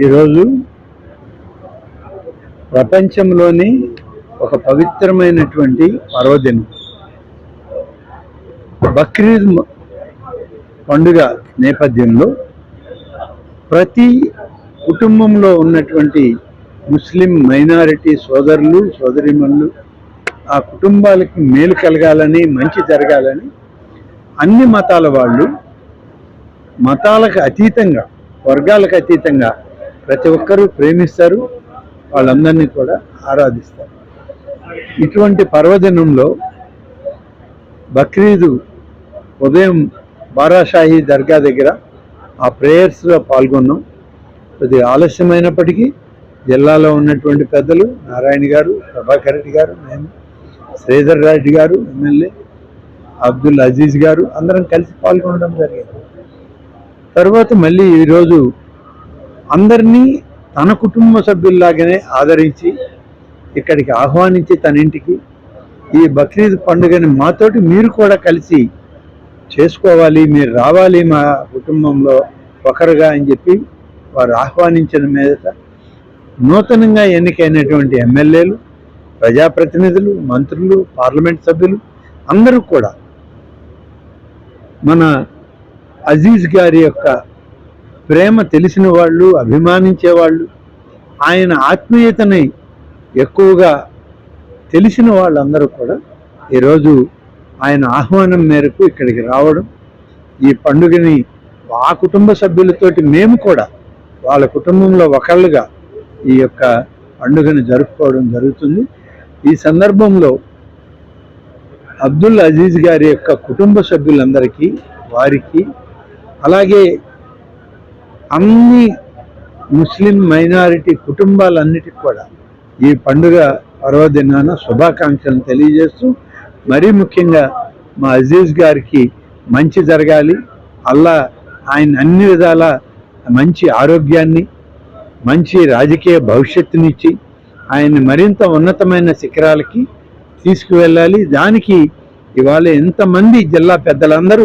ఈరోజు ప్రపంచంలోని ఒక పవిత్రమైనటువంటి పర్వదినం. బక్రీద్ పండుగ నేపథ్యంలో ప్రతి కుటుంబంలో ఉన్నటువంటి ముస్లిం మైనారిటీ సోదరులు సోదరిమణులు ఆ కుటుంబాలకి మేలు కలగాలని మంచి జరగాలని అన్ని మతాల వాళ్ళు మతాలకు అతీతంగా వర్గాలకు అతీతంగా ప్రతి ఒక్కరూ ప్రేమిస్తారు వాళ్ళందరినీ కూడా ఆరాధిస్తారు. ఇటువంటి పర్వదినంలో బక్రీదు ఉదయం బారాషాహి దర్గా దగ్గర ఆ ప్రేయర్స్లో పాల్గొన్నాం. కొద్దిగా ఆలస్యమైనప్పటికీ జిల్లాలో ఉన్నటువంటి పెద్దలు నారాయణ గారు ప్రభాకర్ రెడ్డి గారు నేను శ్రీధర్ రెడ్డి గారు ఎమ్మెల్యే అబ్దుల్ అజీజ్ గారు అందరం కలిసి పాల్గొనడం జరిగింది. తర్వాత మళ్ళీ ఈరోజు అందరినీ తన కుటుంబ సభ్యుల్లాగానే ఆదరించి ఇక్కడికి ఆహ్వానించి తన ఇంటికి ఈ బక్రీద్ పండుగని మాతోటి మీరు కూడా కలిసి చేసుకోవాలి మీరు రావాలి మా కుటుంబంలో ఒకరుగా అని చెప్పి వారు ఆహ్వానించిన మీదట నూతనంగా ఎన్నికైనటువంటి ఎమ్మెల్యేలు ప్రజాప్రతినిధులు మంత్రులు పార్లమెంట్ సభ్యులు అందరూ కూడా మన అజీజ్ గారి యొక్క ప్రేమ తెలిసిన వాళ్ళు అభిమానించే వాళ్ళు ఆయన ఆత్మీయతని ఎక్కువగా తెలిసిన వాళ్ళందరూ కూడా ఈరోజు ఆయన ఆహ్వానం మేరకు ఇక్కడికి రావడం ఈ పండుగని ఆ కుటుంబ సభ్యులతోటి మేము కూడా వాళ్ళ కుటుంబంలో ఒకళ్ళుగా ఈ యొక్క పండుగను జరుపుకోవడం జరుగుతుంది. ఈ సందర్భంలో అబ్దుల్ అజీజ్ గారి యొక్క కుటుంబ సభ్యులందరికీ వారికి అలాగే అన్ని ముస్లిం మైనారిటీ కుటుంబాలన్నిటికి కూడా ఈ పండుగ పర్వదినాన శుభాకాంక్షలను తెలియజేస్తూ మరీ ముఖ్యంగా మా అజీజ్ గారికి మంచి జరగాలి. అల్లా ఆయన అన్ని విధాల మంచి ఆరోగ్యాన్ని మంచి రాజకీయ భవిష్యత్తునిచ్చి ఆయన్ని మరింత ఉన్నతమైన శిఖరాలకి తీసుకువెళ్ళాలి. దానికి ఇవాళ ఎంతమంది జిల్లా పెద్దలందరూ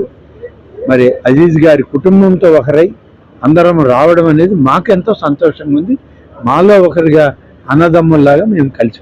మరి అజీజ్ గారి కుటుంబంతో ఒకరై అందరం రావడం అనేది మాకెంతో సంతోషంగా ఉంది. మాలో ఒకరిగా అన్నదమ్ముల్లాగా మేము కలిసి